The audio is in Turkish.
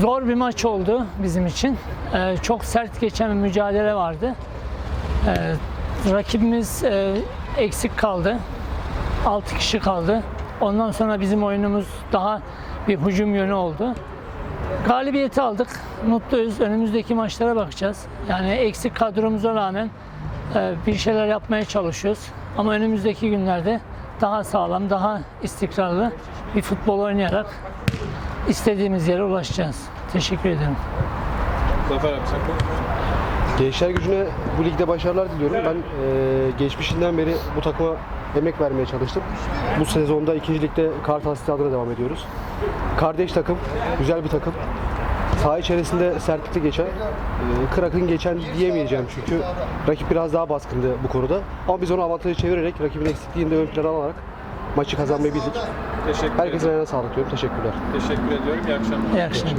Zor bir maç oldu bizim için. Ee, çok sert geçen bir mücadele vardı. Ee, rakibimiz e, eksik kaldı. 6 kişi kaldı. Ondan sonra bizim oyunumuz daha bir hücum yönü oldu. Galibiyeti aldık. Mutluyuz. Önümüzdeki maçlara bakacağız. Yani eksik kadromuza rağmen e, bir şeyler yapmaya çalışıyoruz. Ama önümüzdeki günlerde daha sağlam, daha istikrarlı bir futbol oynayarak istediğimiz yere ulaşacağız. Teşekkür ederim. Zafer abi sen. Gençler gücüne bu ligde başarılar diliyorum. Ben e, geçmişinden beri bu takıma emek vermeye çalıştım. Bu sezonda ikinci ligde Kartal City adına devam ediyoruz. Kardeş takım, güzel bir takım. Saha içerisinde sertlikli geçen, e, Krak'ın geçen diyemeyeceğim çünkü rakip biraz daha baskındı bu konuda. Ama biz onu avantajı çevirerek rakibin eksikliğini de ön plana alarak maçı kazanmayı bildik. Teşekkür Herkesin ederim. ayağına sağlık diyorum. Teşekkürler. Teşekkür ediyorum. İyi akşamlar. İyi akşamlar.